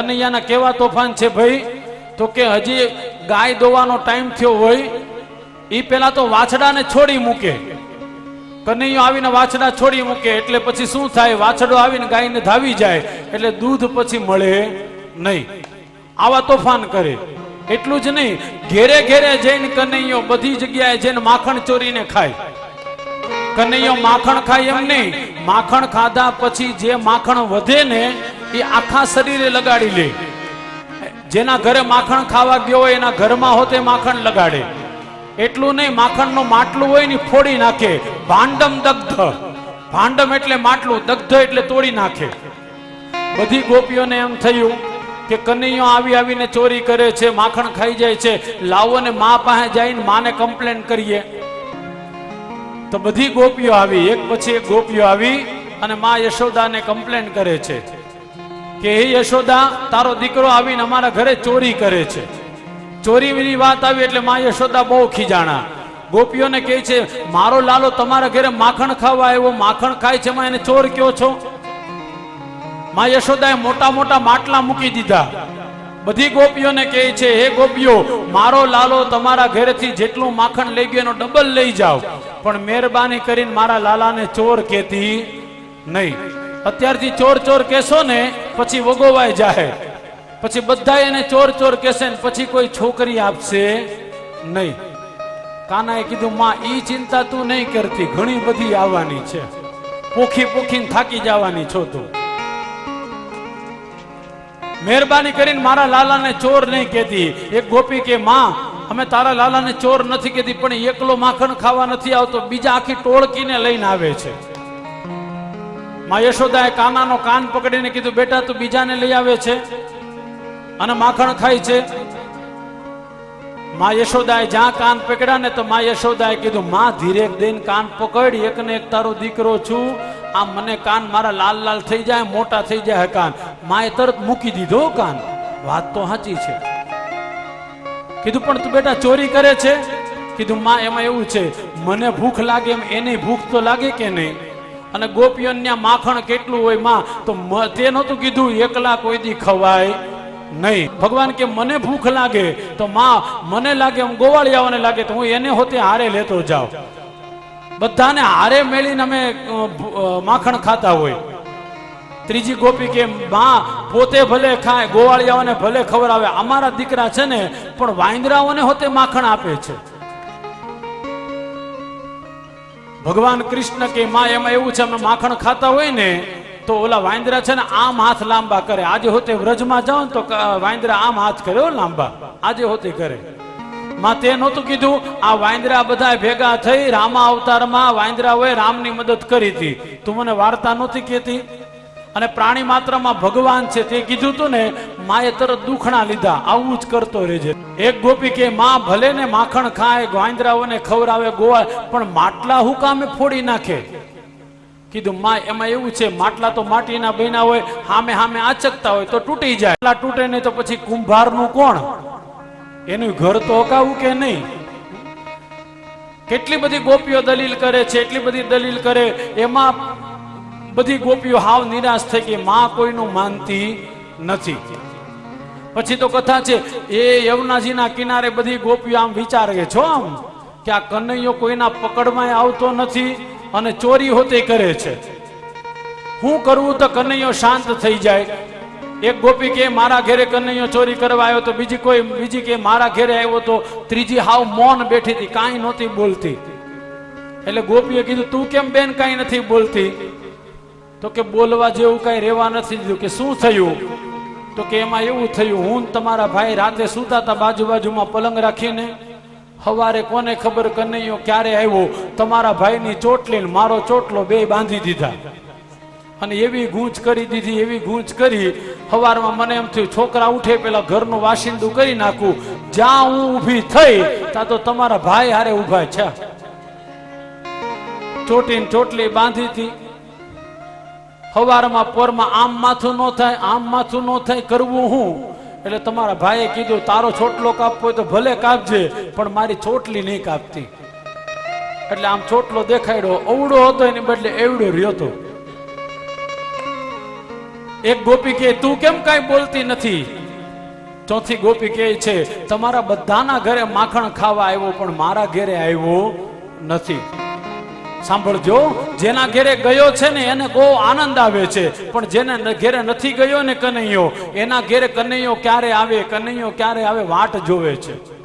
કનૈયાના કેવા તોફાન છે ભાઈ? તો કે હજી ગાય દોવાનો ટાઈમ થયો હોય એ પેલા તો વાછડાને છોડી મૂકે. કનૈયો આવીને વાછડા છોડી મૂકે, એટલે પછી શું થાય? વાછડો આવીને ગાયને ધાવી જાય, એટલે દૂધ પછી મળે નહીં. આવા તોફાન કરે. એટલું જ નહીં, ઘેરે ઘેરે જઈને કનૈયો બધી જગ્યાએ જઈને માખણ ચોરીને ખાય. કનૈયો માખણ ખાય એમ નહીં. માખણ ખાધા પછી જે માખણ વધે ને એ આખા શરીરે લગાડી લે. જેના ઘરે માખણ ખાવા ગયો હોય, એના ઘરમાં હોતે માખણ લગાડે. એટલું નહીં, માખણનું માટલું હોય ને ફોડી નાખે. ભાંડમ દગ્ધ. ભાંડમ એટલે માટલું, દગ્ધ એટલે તોડી નાખે. બધી ગોપીઓને એમ થયું કે કનૈયો આવી આવીને ચોરી કરે છે, માખણ ખાઈ જાય છે. લાવો ને મા પાસે જઈને માને કમ્પ્લેન કરીએ. તો બધી ગોપીઓ આવી. એક પછી એક ગોપીઓ આવી અને મા યશોદાને કમ્પ્લેન કરે છે. કે હે યશોદા, તારો દીકરો આવીને અમારા ઘરે ચોરી કરે છે. ચોરીની વાત આવી એટલે મા યશોદા બહુ ખીજાણા. ગોપીઓને કહે છે, મારો લાલો તમારા ઘરે માખણ ખાવા આવ્યો, માખણ ખાય છે એને ચોર કયો છો? મા યશોદાએ મોટા મોટા માટલા મૂકી દીધા. બધી ગોપીઓને કહે છે, હે ગોપીઓ, મારો લાલો તમારા ઘરેથી જેટલું માખણ લઈ ગયો એનો ડબલ લઈ જાઓ. પણ મહેરબાની કરીને મારા લાલાને ચોર કહેતી નહીં. અત્યારથી ચોર ચોર કહેશો ને, પછી વગોવાય જાહે. પછી બધા એને ચોર ચોર કહેશે ને, પછી કોઈ છોકરી આપશે નહીં. કાનાએ કીધું, માં, ઈ ચિંતા તું નહીં કરતી, ઘણી બધી આવવાની છે. પોખી પોખીને થાકી જવાની છો તું. મહેરબાની કરીને મારા લાલાને ચોર નહીં કહેતી. એક ગોપી કે, માં, અમે તારા લાલાને ચોર નથી કહેતી, પણ એકલો માખણ ખાવા નથી આવતો, બીજા આખી ટોળકીને લઈને આવે છે. માં યશોદાએ કાનાનો કાન પકડીને કીધું, બેટા, તું બીજાને લઈ આવે છે. અને માખણ ખાય છે. માં યશોદાએ જ્યાં કાન પકડ્યા ને તો માં યશોદાએ કીધું, માં, ધીરે દઈને કાન પકડ, એકને એક તારો દીકરો છું. આ મને કાન મારા લાલ લાલ થઈ જાય, મોટા થઈ જાય કાન માએ તરત મૂકી દીધો કાન. વાત તો સાચી છે. કીધું, પણ તું બેટા ચોરી કરે છે? કીધું, માં, એમાં એવું છે. મને ભૂખ લાગે એમ, એને ભૂખ તો લાગે કે નહીં? અને ગોપીઓને માખણ કેટલું હોયમાં, તો તે નહોતું કીધું, એકલા કોઈ દી ખવાય નહીં. ભગવાન કે, મને ભૂખ લાગે. તો માં, મને લાગે એમ ગોવાળિયાઓને લાગે, તો હું એને હોતે હારે લેતો જાઉં. બધાને હારે મેળીને અમે માખણ ખાતા હોય. ત્રીજી ગોપી કે, માં, પોતે ભલે ખાય, ગોવાળિયાઓને ભલે ખવડાવે, અમારા દીકરા છે ને, પણ વાંદરાઓને હોતે માખણ આપે છે. ભગવાન કૃષ્ણ કે માં એમાં એવું છે, અમે માખણ ખાતા હોય ને, તો ઓલા વાંદરા છે ને આમ હાથ લાંબા કરે. આજે હોતે વ્રજમાં જાઓ તો વાંદરા આમ હાથ કરે લાંબા. આજે હોતે કરે. માં તે નહોતું કીધું, આ વાંદરા બધા ભેગા થઈ રામા અવતારમાં વાંદરાઓએ રામની મદદ કરી હતી. તું મને વાર્તા નહોતી કહેતી? અને પ્રાણી માત્રમાં ભગવાન છે તે કીધું તું ને માએ તરત દુખણા લીધા. આવું જ કરતો રહેજે. એક ગોપી કે, માં, ભલે ને માખણ ખાય વાંદરાઓને ખવડાવે ગોવા પણ માટલા હું કામે ફોડી નાખે? કીધું, માં, એમાં એવું છે, માટલા તો માટીના બન્યા હોય, હામે હામે આચકતા હોય, તો તૂટી જાય. એટલા તૂટે નહીં તો પછી કુંભારનું કોણ? એનું ઘર તો હકાવું કે નહીં? કેટલી બધી ગોપીઓ દલીલ કરે છે, એટલી બધી દલીલ કરે. એમાં બધી ગોપીઓ હાવ નિરાશ થઈ ગઈ માં, કોઈનું માનતી નથી. પછી તો કથા છે, એ યવનાજીના કિનારે બધી ગોપીઓ આમ વિચારે છો આમ, કે આ કનૈયો કોઈના પકડમાં આવતો નથી અને ચોરી હોતે કરે છે. હું કરવું તો કનૈયો શાંત થઈ જાય. એક ગોપી કે, મારા ઘરે કનૈયો ચોરી કરવા આવ્યો તો બીજી કોઈ, બીજી કે, મારા ઘરે આવ્યો તો ત્રીજી હાવ મૌન બેઠી હતી, કાંઈ નહોતી બોલતી. એટલે ગોપીએ કીધું, તું કેમ બેન કાંઈ નથી બોલતી? તો કે, બોલવા જેવું કાંઈ રહેવા નથી દીધું, કે શું થયું? તો કે એમાં એવું થયું, હું તમારા ભાઈ રાતે સૂતા હતા બાજુ બાજુમાં પલંગ રાખીને, હવારે કોને ખબર કનૈયો ક્યારે આવ્યો? તમારા ભાઈની ચોટલી મારો ચોટલો બે બાંધી દીધા. અને એવી ગૂંચ કરી દીધી, એવી ગૂંચ કરી. હવારમાં મને એમ થયું, છોકરા ઉઠે પેલા ઘરનું વાસિંદું કરી નાખું. જ્યાં હું ઊભી થઈ, ત્યાં તો તમારા ભાઈ હારે ઊભા છે. ચોટીને ચોટલી બાંધી હતી. હવારમાં પોરમાં આમ માથું ન થાય, આમ માથું ન થાય, કરવું હું? એટલે તમારા ભાઈએ કીધું, તારો છોટલો કાપવો હોય તો ભલે કાપજે, પણ મારી ચોટલી નહીં કાપતી. એટલે આમ ચોટલો દેખાડ્યો અવડો હતો, એની બદલે એવડો રહ્યો હતો એક ગોપી કે તું કેમ કાંઈ બોલતી નથી? ચોથી ગોપી કહે છે, તમારા બધાના ઘરે માખણ ખાવા આવ્યો, પણ મારા ઘરે આવ્યો નથી. સાંભળજો, જેના ઘેરે ગયો છે ને એને બહુ આનંદ આવે છે. પણ જેને ઘેરે નથી ગયો ને કનૈયો, એના ઘેરે કનૈયો ક્યારે આવે, કનૈયો ક્યારે આવે વાટ જોવે છે.